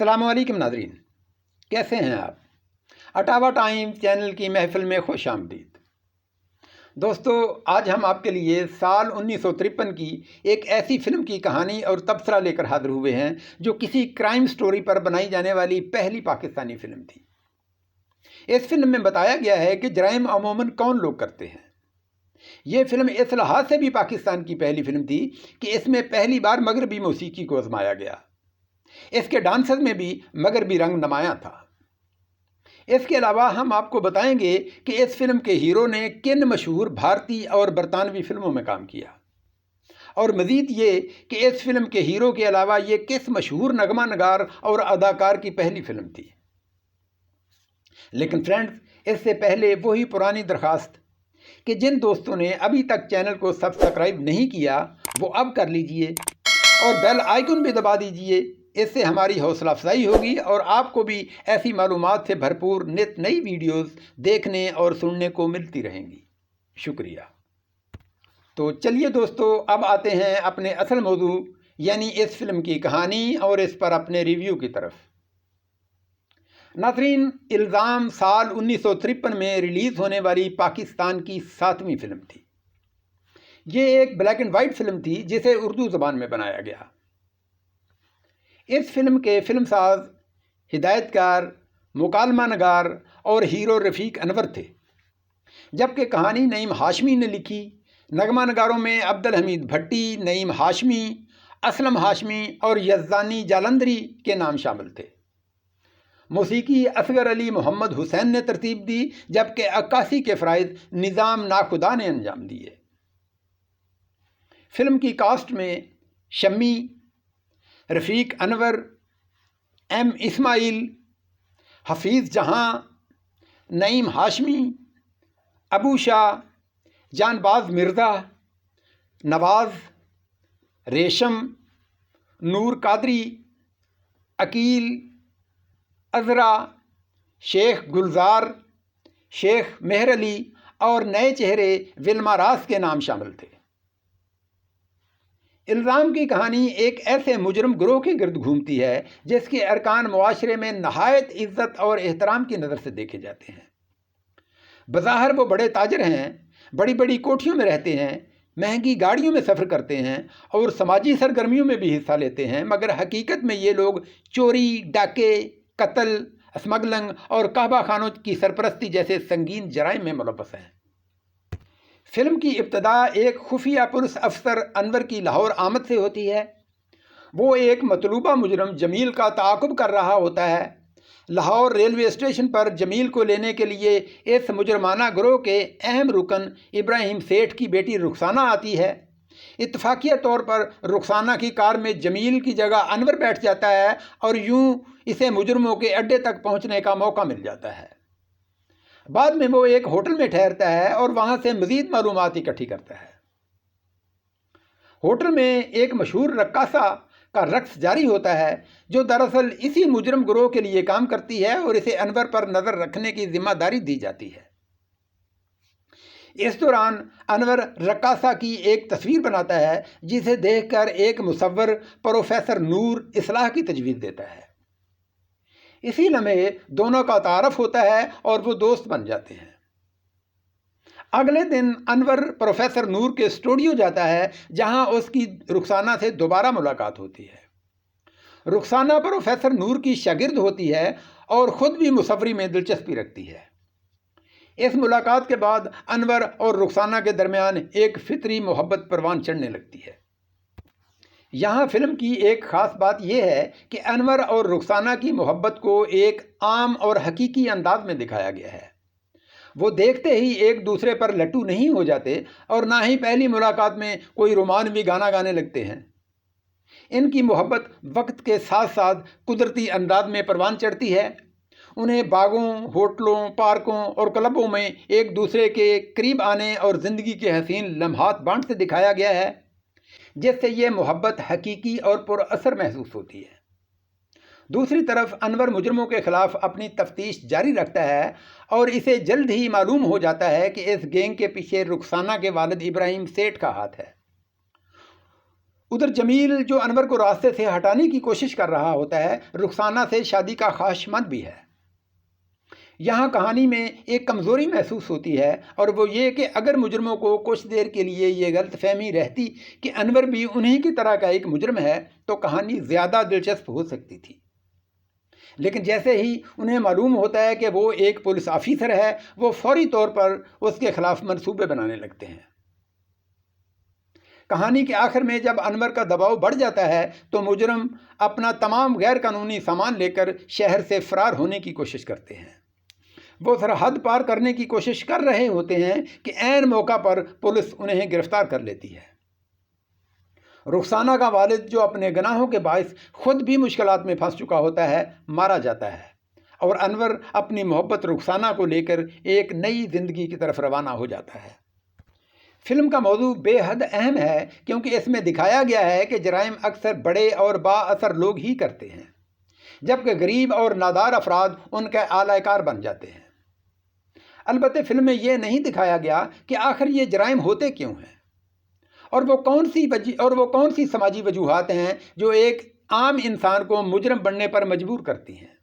السلام علیکم ناظرین۔ کیسے ہیں آپ؟ اٹاوا ٹائم چینل کی محفل میں خوش آمدید۔ دوستو، آج ہم آپ کے لیے سال انیس سو ترپن کی ایک ایسی فلم کی کہانی اور تبصرہ لے کر حاضر ہوئے ہیں جو کسی کرائم سٹوری پر بنائی جانے والی پہلی پاکستانی فلم تھی۔ اس فلم میں بتایا گیا ہے کہ جرائم عموماً کون لوگ کرتے ہیں۔ یہ فلم اس لحاظ سے بھی پاکستان کی پہلی فلم تھی کہ اس میں پہلی بار مغربی موسیقی کو آزمایا گیا۔ اس کے ڈانسز میں بھی مغربی رنگ نمایاں تھا۔ اس کے علاوہ ہم آپ کو بتائیں گے کہ اس فلم کے ہیرو نے کن مشہور بھارتی اور برطانوی فلموں میں کام کیا۔ اور مزید یہ کہ اس فلم کے ہیرو کے علاوہ یہ کس مشہور نغمہ نگار اور اداکار کی پہلی فلم تھی۔ لیکن فرینڈز، اس سے پہلے وہی پرانی درخواست کہ جن دوستوں نے ابھی تک چینل کو سبسکرائب نہیں کیا، وہ اب کر لیجیے اور بیل آئیکن بھی دبا دیجیے۔ اس سے ہماری حوصلہ افزائی ہوگی اور آپ کو بھی ایسی معلومات سے بھرپور نت نئی ویڈیوز دیکھنے اور سننے کو ملتی رہیں گی۔ شکریہ۔ تو چلیے دوستو، اب آتے ہیں اپنے اصل موضوع یعنی اس فلم کی کہانی اور اس پر اپنے ریویو کی طرف۔ ناظرین، الزام سال انیس سو ترپن میں ریلیز ہونے والی پاکستان کی ساتویں فلم تھی۔ یہ ایک بلیک اینڈ وائٹ فلم تھی جسے اردو زبان میں بنایا گیا۔ اس فلم کے فلم ساز، ہدایت کار، مکالمہ نگار اور ہیرو رفیق انور تھے۔ جبکہ کہانی نعیم ہاشمی نے لکھی، نغمہ نگاروں میں عبد الحمید بھٹی، نعیم ہاشمی، اسلم ہاشمی اور یزدانی جالندری کے نام شامل تھے۔ موسیقی اصغر علی محمد حسین نے ترتیب دی، جبکہ عکاسی کے فرائض نظام ناخدا نے انجام دیے۔ فلم کی کاسٹ میں شمی رفیق انور، ایم اسماعیل، حفیظ جہاں، نعیم ہاشمی، ابو شاہ جان باز مرزا، نواز، ریشم، نور قادری، عقیل، عذرا، شیخ گلزار، شیخ مہر علی اور نئے چہرے ولما راس کے نام شامل تھے۔ الزام کی کہانی ایک ایسے مجرم گروہ کے گرد گھومتی ہے، جس کے ارکان معاشرے میں نہایت عزت اور احترام کی نظر سے دیکھے جاتے ہیں۔ بظاہر وہ بڑے تاجر ہیں، بڑی بڑی کوٹھیوں میں رہتے ہیں، مہنگی گاڑیوں میں سفر کرتے ہیں اور سماجی سرگرمیوں میں بھی حصہ لیتے ہیں، مگر حقیقت میں یہ لوگ چوری، ڈاکے، قتل، اسمگلنگ اور کعبہ خانوں کی سرپرستی جیسے سنگین جرائم میں ملوث ہیں۔ فلم کی ابتدا ایک خفیہ پرس افسر انور کی لاہور آمد سے ہوتی ہے۔ وہ ایک مطلوبہ مجرم جمیل کا تعاقب کر رہا ہوتا ہے۔ لاہور ریلوے اسٹیشن پر جمیل کو لینے کے لیے اس مجرمانہ گروہ کے اہم رکن ابراہیم سیٹھ کی بیٹی رخسانہ آتی ہے۔ اتفاقیہ طور پر رخسانہ کی کار میں جمیل کی جگہ انور بیٹھ جاتا ہے اور یوں اسے مجرموں کے اڈے تک پہنچنے کا موقع مل جاتا ہے۔ بعد میں وہ ایک ہوٹل میں ٹھہرتا ہے اور وہاں سے مزید معلومات اکٹھی کرتا ہے۔ ہوٹل میں ایک مشہور رقاصہ کا رقص جاری ہوتا ہے جو دراصل اسی مجرم گروہ کے لیے کام کرتی ہے اور اسے انور پر نظر رکھنے کی ذمہ داری دی جاتی ہے۔ اس دوران انور رقاصہ کی ایک تصویر بناتا ہے جسے دیکھ کر ایک مصور پروفیسر نور اصلاح کی تجویز دیتا ہے۔ اسی لمحے دونوں کا تعارف ہوتا ہے اور وہ دوست بن جاتے ہیں۔ اگلے دن انور پروفیسر نور کے اسٹوڈیو جاتا ہے جہاں اس کی رخسانہ سے دوبارہ ملاقات ہوتی ہے۔ رخسانہ پروفیسر نور کی شاگرد ہوتی ہے اور خود بھی مصوری میں دلچسپی رکھتی ہے۔ اس ملاقات کے بعد انور اور رخسانہ کے درمیان ایک فطری محبت پروان چڑھنے لگتی ہے۔ یہاں فلم کی ایک خاص بات یہ ہے کہ انور اور رخسانہ کی محبت کو ایک عام اور حقیقی انداز میں دکھایا گیا ہے۔ وہ دیکھتے ہی ایک دوسرے پر لٹو نہیں ہو جاتے اور نہ ہی پہلی ملاقات میں کوئی رومانوی گانا گانے لگتے ہیں۔ ان کی محبت وقت کے ساتھ ساتھ قدرتی انداز میں پروان چڑھتی ہے۔ انہیں باغوں، ہوٹلوں، پارکوں اور کلبوں میں ایک دوسرے کے قریب آنے اور زندگی کے حسین لمحات بانٹ سے دکھایا گیا ہے۔ جس سے یہ محبت حقیقی اور پر اثر محسوس ہوتی ہے۔ دوسری طرف، انور مجرموں کے خلاف اپنی تفتیش جاری رکھتا ہے اور اسے جلد ہی معلوم ہو جاتا ہے کہ اس گینگ کے پیچھے رخسانہ کے والد ابراہیم سیٹ کا ہاتھ ہے۔ ادھر جمیل، جو انور کو راستے سے ہٹانے کی کوشش کر رہا ہوتا ہے، رخسانہ سے شادی کا خواہش مند بھی ہے۔ یہاں کہانی میں ایک کمزوری محسوس ہوتی ہے اور وہ یہ کہ اگر مجرموں کو کچھ دیر کے لیے یہ غلط فہمی رہتی کہ انور بھی انہی کی طرح کا ایک مجرم ہے تو کہانی زیادہ دلچسپ ہو سکتی تھی۔ لیکن جیسے ہی انہیں معلوم ہوتا ہے کہ وہ ایک پولیس آفیسر ہے، وہ فوری طور پر اس کے خلاف منصوبے بنانے لگتے ہیں۔ کہانی کے آخر میں جب انور کا دباؤ بڑھ جاتا ہے تو مجرم اپنا تمام غیر قانونی سامان لے کر شہر سے فرار ہونے کی کوشش کرتے ہیں۔ وہ سرحد پار کرنے کی کوشش کر رہے ہوتے ہیں کہ عین موقع پر پولیس انہیں گرفتار کر لیتی ہے۔ رخسانہ کا والد جو اپنے گناہوں کے باعث خود بھی مشکلات میں پھنس چکا ہوتا ہے، مارا جاتا ہے۔ اور انور اپنی محبت رخسانہ کو لے کر ایک نئی زندگی کی طرف روانہ ہو جاتا ہے۔ فلم کا موضوع بے حد اہم ہے کیونکہ اس میں دکھایا گیا ہے کہ جرائم اکثر بڑے اور با اثر لوگ ہی کرتے ہیں، جبکہ غریب اور نادار افراد ان کے اعلی کار بن جاتے ہیں۔ البتہ فلم میں یہ نہیں دکھایا گیا کہ آخر یہ جرائم ہوتے کیوں ہیں۔ اور وہ کون سی اور وہ کون سی سماجی وجوہات ہیں جو ایک عام انسان کو مجرم بننے پر مجبور کرتی ہیں؟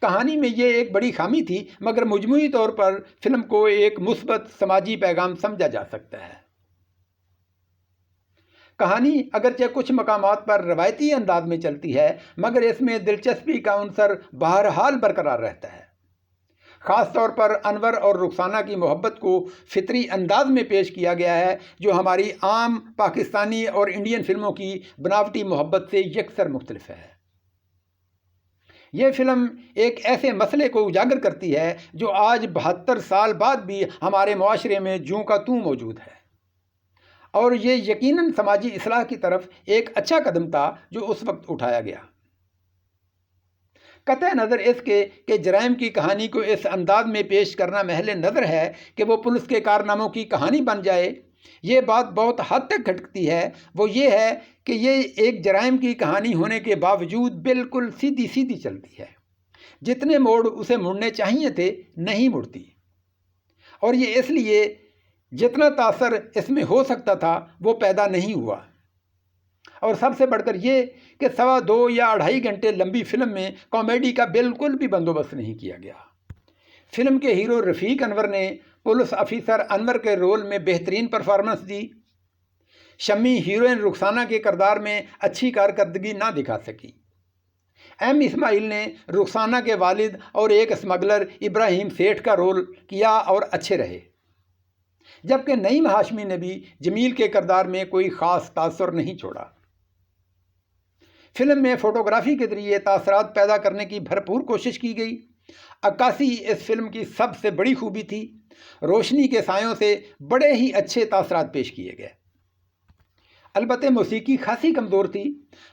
کہانی میں یہ ایک بڑی خامی تھی، مگر مجموعی طور پر فلم کو ایک مثبت سماجی پیغام سمجھا جا سکتا ہے۔ کہانی اگرچہ کچھ مقامات پر روایتی انداز میں چلتی ہے، مگر اس میں دلچسپی کا عنصر بہرحال برقرار رہتا ہے۔ خاص طور پر انور اور رخسانہ کی محبت کو فطری انداز میں پیش کیا گیا ہے، جو ہماری عام پاکستانی اور انڈین فلموں کی بناوٹی محبت سے یکسر مختلف ہے۔ یہ فلم ایک ایسے مسئلے کو اجاگر کرتی ہے جو آج بہتر سال بعد بھی ہمارے معاشرے میں جوں کا توں موجود ہے۔ اور یہ یقیناً سماجی اصلاح کی طرف ایک اچھا قدم تھا جو اس وقت اٹھایا گیا۔ قطع نظر اس کے کہ جرائم کی کہانی کو اس انداز میں پیش کرنا محل نظر ہے کہ وہ پولیس کے کارناموں کی کہانی بن جائے۔ یہ بات بہت حد تک کھٹکتی ہے۔ وہ یہ ہے کہ یہ ایک جرائم کی کہانی ہونے کے باوجود بالکل سیدھی سیدھی چلتی ہے۔ جتنے موڑ اسے مڑنے چاہیے تھے، نہیں مڑتی۔ اور یہ اس لیے جتنا تاثر اس میں ہو سکتا تھا، وہ پیدا نہیں ہوا۔ اور سب سے بڑھ کر یہ کہ سوا دو یا اڑھائی گھنٹے لمبی فلم میں کامیڈی کا بالکل بھی بندوبست نہیں کیا گیا۔ فلم کے ہیرو رفیق انور نے پولیس آفیسر انور کے رول میں بہترین پرفارمنس دی۔ شمی ہیروئن رخسانہ کے کردار میں اچھی کارکردگی نہ دکھا سکی۔ ایم اسماعیل نے رخسانہ کے والد اور ایک اسمگلر ابراہیم سیٹھ کا رول کیا اور اچھے رہے۔ جبکہ نئی ہاشمی نے بھی جمیل کے کردار میں کوئی خاص تاثر نہیں چھوڑا۔ فلم میں فوٹوگرافی کے ذریعے تاثرات پیدا کرنے کی بھرپور کوشش کی گئی۔ عکاسی اس فلم کی سب سے بڑی خوبی تھی۔ روشنی کے سایوں سے بڑے ہی اچھے تاثرات پیش کیے گئے۔ البتہ موسیقی خاصی کمزور تھی،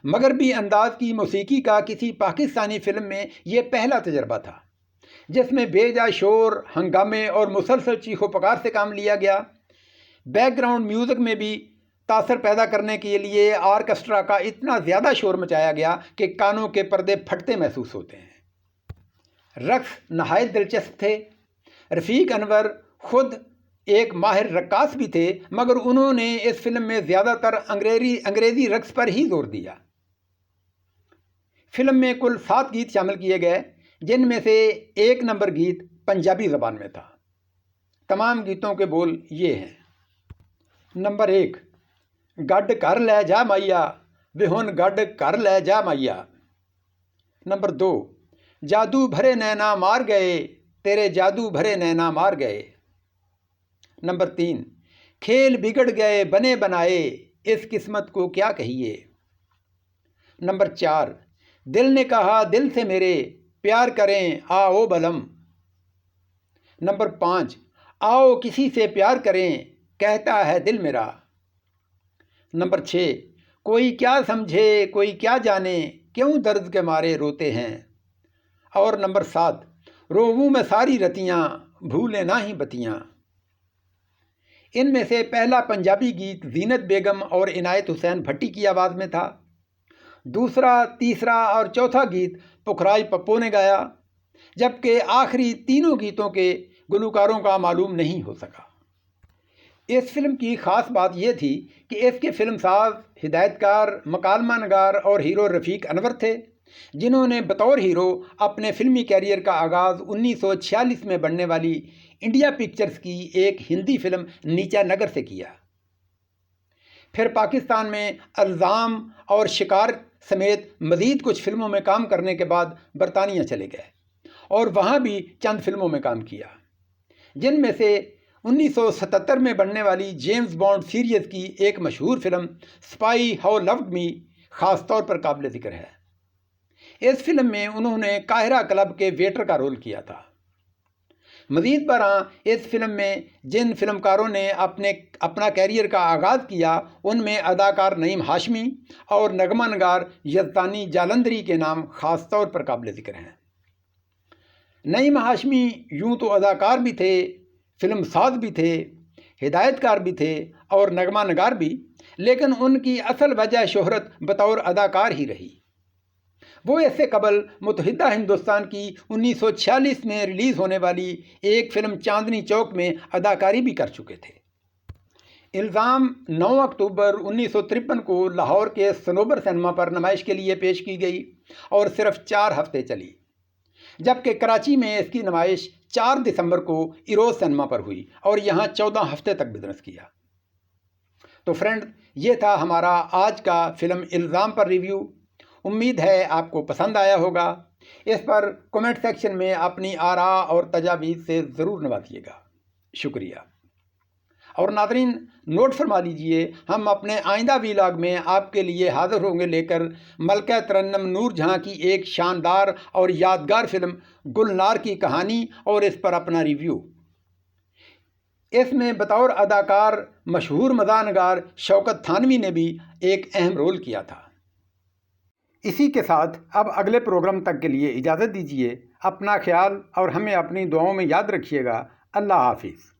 مگر بھی انداز کی موسیقی کا کسی پاکستانی فلم میں یہ پہلا تجربہ تھا، جس میں بے جا شور، ہنگامے اور مسلسل چیخ و پکار سے کام لیا گیا۔ بیک گراؤنڈ میوزک میں بھی تاثر پیدا کرنے کے لیے آرکسٹرا کا اتنا زیادہ شور مچایا گیا کہ کانوں کے پردے پھٹتے محسوس ہوتے ہیں۔ رقص نہایت دلچسپ تھے۔ رفیق انور خود ایک ماہر رقاص بھی تھے، مگر انہوں نے اس فلم میں زیادہ تر انگریزی انگریزی رقص پر ہی زور دیا۔ فلم میں کل سات گیت شامل کیے گئے، جن میں سے ایک نمبر گیت پنجابی زبان میں تھا۔ تمام گیتوں کے بول یہ ہیں۔ نمبر ایک گڈ کر لے جا مائیا بہن گڈ کر لے جا مائیا نمبر دو جادو بھرے نینا مار گئے تیرے جادو بھرے نینا مار گئے نمبر تین کھیل بگڑ گئے بنے بنائے اس قسمت کو کیا کہیے نمبر چار دل نے کہا دل سے میرے پیار کریں آؤ بلم نمبر پانچ آؤ کسی سے پیار کریں کہتا ہے دل میرا نمبر چھ، کوئی کیا سمجھے، کوئی کیا جانے، کیوں درد کے مارے روتے ہیں؟ اور نمبر سات روبوں میں ساری رتیاں، بھولے نہ ہی بتیاں۔ ان میں سے پہلا پنجابی گیت زینت بیگم اور عنایت حسین بھٹی کی آواز میں تھا۔ دوسرا، تیسرا اور چوتھا گیت پکھرائی پپو نے گایا، جبکہ آخری تینوں گیتوں کے گلوکاروں کا معلوم نہیں ہو سکا۔ اس فلم کی خاص بات یہ تھی کہ اس کے فلم ساز ہدایت کار مکالمہ نگار اور ہیرو رفیق انور تھے، جنہوں نے بطور ہیرو اپنے فلمی کیریئر کا آغاز انیس سو چھیالیس میں بننے والی انڈیا پکچرز کی ایک ہندی فلم نیچا نگر سے کیا۔ پھر پاکستان میں الزام اور شکار سمیت مزید کچھ فلموں میں کام کرنے کے بعد برطانیہ چلے گئے اور وہاں بھی چند فلموں میں کام کیا، جن میں سے انیس سو ستتر میں بننے والی جیمز بانڈ سیریز کی ایک مشہور film spy who loved me خاص طور پر قابل ذکر ہے۔ اس فلم میں انہوں نے قاہرہ کلب کے ویٹر کا رول کیا تھا۔ مزید برآں اس فلم میں جن فلمکاروں نے اپنے، اپنا کیریئر کا آغاز کیا، ان میں اداکار نعیم ہاشمی اور نغمہ نگار یزدانی جالندری کے نام خاص طور پر قابل ذکر ہیں۔ نعیم ہاشمی یوں تو اداکار بھی تھے فلم ساز بھی تھے، ہدایت کار بھی تھے اور نغمہ نگار بھی، لیکن ان کی اصل وجہ شہرت بطور اداکار ہی رہی۔ وہ اس سے قبل متحدہ ہندوستان کی انیس سو چھیالیس میں ریلیز ہونے والی ایک فلم چاندنی چوک میں اداکاری بھی کر چکے تھے۔ الزام نو اکتوبر انیس سو ترپن کو لاہور کے سنوبر سنیما پر نمائش کے لیے پیش کی گئی اور صرف چار ہفتے چلی۔ جبکہ کراچی میں اس کی نمائش چار دسمبر کو ایروز سنما پر ہوئی اور یہاں چودہ ہفتے تک بزنس کیا۔ تو فرینڈ، یہ تھا ہمارا آج کا فلم الزام پر ریویو۔ امید ہے آپ کو پسند آیا ہوگا۔ اس پر کومنٹ سیکشن میں اپنی آرا اور تجاویز سے ضرور نوازیے گا۔ شکریہ۔ اور ناظرین، نوٹ فرما لیجیے، ہم اپنے آئندہ ویلاگ میں آپ کے لیے حاضر ہوں گے لے کر ملکہ ترنم نور جہاں کی ایک شاندار اور یادگار فلم گلنار کی کہانی اور اس پر اپنا ریویو۔ اس میں بطور اداکار مشہور مدانگار شوکت تھانوی نے بھی ایک اہم رول کیا تھا۔ اسی کے ساتھ اب اگلے پروگرام تک کے لیے اجازت دیجیے اپنا خیال اور ہمیں اپنی دعاؤں میں یاد رکھیے گا۔ اللہ حافظ۔